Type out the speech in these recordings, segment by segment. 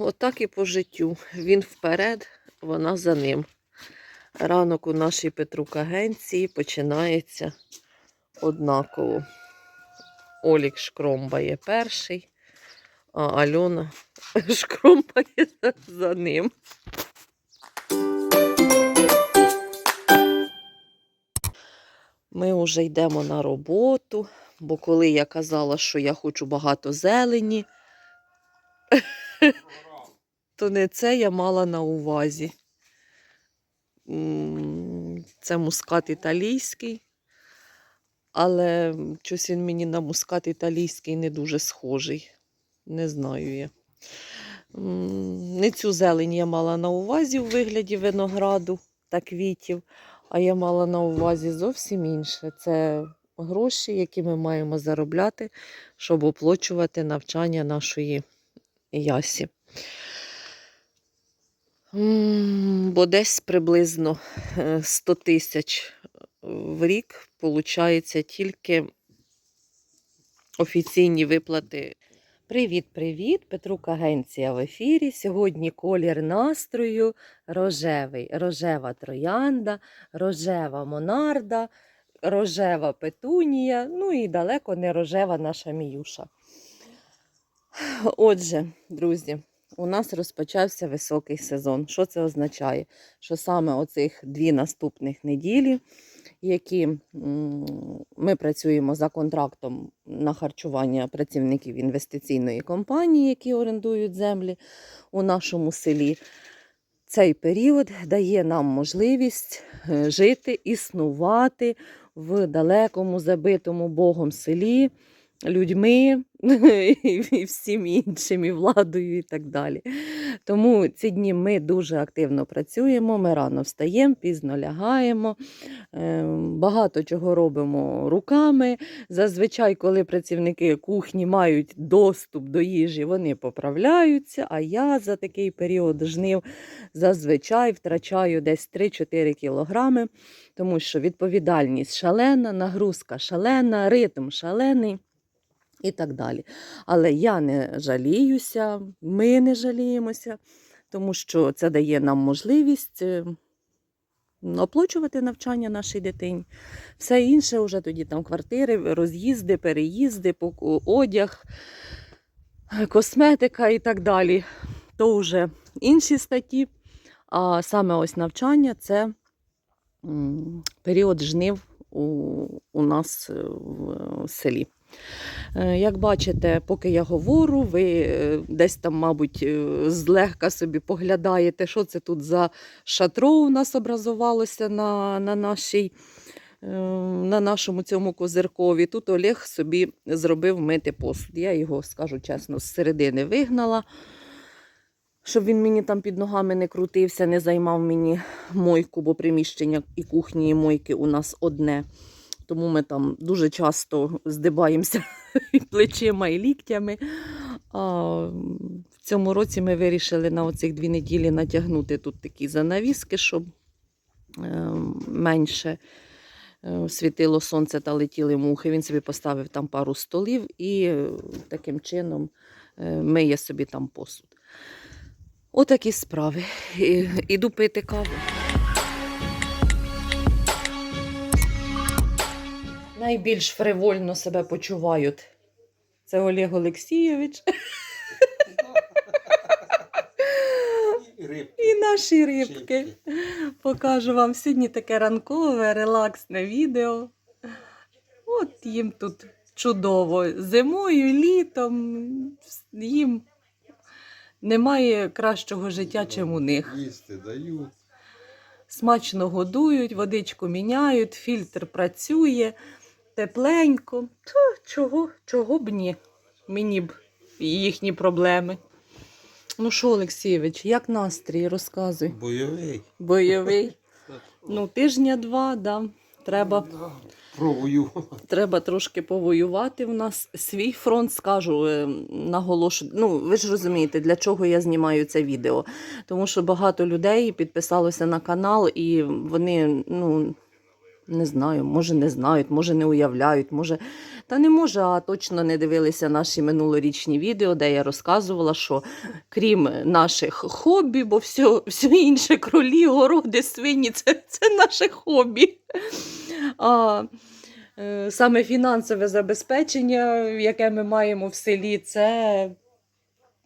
отак і по життю. Він вперед, вона за ним. Ранок у нашій Петрук-агенції починається однаково. Олік шкромбає перший, а Альона шкромбає за, ним. Ми вже йдемо на роботу, бо коли я казала, що я хочу багато зелені, то не це я мала на увазі. Це мускат італійський, але щось він мені на мускат італійський не дуже схожий. Не знаю я. Не цю зелень я мала на увазі у вигляді винограду та квітів, а я мала на увазі зовсім інше. Це гроші, які ми маємо заробляти, щоб оплачувати навчання нашої ясі. Бо десь приблизно е, 100 тисяч в рік получається тільки офіційні виплати. Привіт, привіт! Петрук Агенція в ефірі. Сьогодні колір настрою рожевий, рожева троянда, рожева монарда, рожева петунія, ну і далеко не рожева наша міюша. Отже, друзі, у нас розпочався високий сезон. Що це означає? Що саме оцих дві наступних неділі, які ми працюємо за контрактом на харчування працівників інвестиційної компанії, які орендують землі у нашому селі. Цей період дає нам можливість е, жити, існувати в далекому, забитому Богом селі, людьми і всім іншим, і владою, і так далі. Тому ці дні ми дуже активно працюємо, ми рано встаємо, пізно лягаємо, е, багато чого робимо руками. Зазвичай, коли працівники кухні мають доступ до їжі, вони поправляються. А я за такий період жнив зазвичай втрачаю десь 3-4 кілограми, тому що відповідальність шалена, нагрузка шалена, ритм шалений. І так далі. Але я не жаліюся, ми не жаліємося, тому що це дає нам можливість е, оплачувати навчання нашій дитині. Все інше вже тоді там квартири, роз'їзди, переїзди, одяг, косметика і так далі. То вже інші статті. А саме ось навчання це період жнив у, у нас е, в селі. Е, Як бачите, поки я говорю, ви е, десь там, мабуть, е, злегка собі поглядаєте, що це тут за шатро у нас образувалося на, на, нашій, на нашому цьому козиркові. Тут Олег собі зробив мити посуд. Я його, скажу чесно, з середини вигнала, щоб він мені там під ногами не крутився, не займав мені мойку, бо приміщення і кухні, і мойки у нас одне. Тому ми там дуже часто здибаємося плечима, і ліктями. А в цьому році ми вирішили на оцих дві неділі натягнути тут такі занавіски, щоб е, менше е, світило сонце та летіли мухи. Він собі поставив там пару столів і е, таким чином е, миє собі там посуд. Отакі справи. Іду пити каву. Найбільш фривольно себе почувають. Це Олег Олексійович І рибки. і наші рибки. чипки. Покажу вам сьогодні таке ранкове, релаксне відео. От їм тут чудово. Зимою, літом їм немає кращого життя, чим у них. Їсти дають. Смачно годують, водичку міняють, фільтр працює, тепленько. То чого, чого б ні? Мені б їхні проблеми. Ну що, Олексійович, як настрій? Розказуй. Бойовий. Бойовий. Ну, тижня два, да. Треба, треба трошки повоювати. У нас свій фронт, скажу, е, наголошу. Ну, ви ж розумієте, для чого я знімаю це відео. Тому що багато людей підписалося на канал, і вони, ну. Не знаю, може не знають, може не уявляють, може. Та не може, а точно не дивилися наші минулорічні відео, де я розказувала, що крім наших хобі, бо все, все інше кролі, городи, свині це, це наше хобі. А е, саме фінансове забезпечення, яке ми маємо в селі, це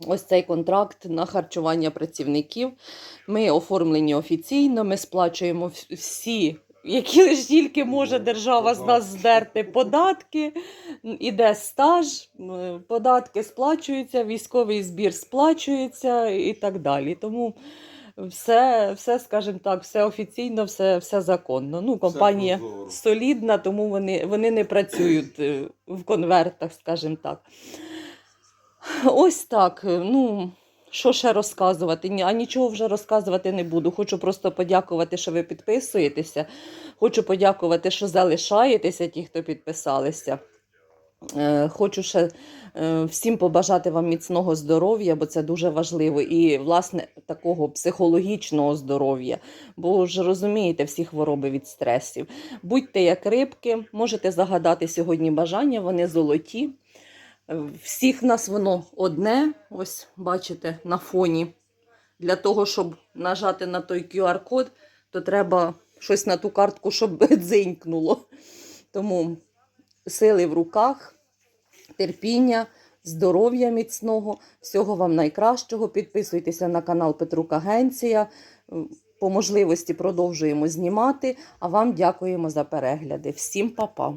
ось цей контракт на харчування працівників. Ми оформлені офіційно, ми сплачуємо всі, які лише тільки може держава з нас здерти податки. Іде стаж, податки сплачуються, військовий збір сплачується і так далі. Тому все, все скажімо так, все офіційно, все, все законно. Ну, компанія солідна, тому вони, вони не працюють е, в конвертах, скажімо так. Ось так. Ну, що ще розказувати? А нічого вже розказувати не буду. Хочу просто подякувати, що ви підписуєтеся. Хочу подякувати, що залишаєтеся, ті, хто підписалися. Е, Хочу ще е, всім побажати вам міцного здоров'я, бо це дуже важливо, і власне такого психологічного здоров'я. Бо ж розумієте, всі хвороби від стресів. Будьте як рибки, можете загадати сьогодні бажання, вони золоті. Всіх нас воно одне, ось бачите, на фоні. Для того, щоб нажати на той QR-код, то треба щось на ту картку, щоб дзинькнуло. Тому сили в руках, терпіння, здоров'я міцного, всього вам найкращого. Підписуйтеся на канал Петрук Агенція. По можливості продовжуємо знімати. А вам дякуємо за перегляди. Всім па-па!